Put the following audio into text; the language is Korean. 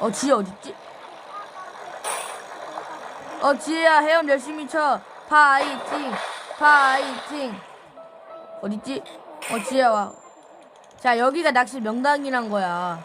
어 지혜 어딨지? 어 지혜야 헤엄 열심히 쳐 파이팅 파이팅 어딨지? 어 지혜야 와자 여기가 낚시 명당이란 거야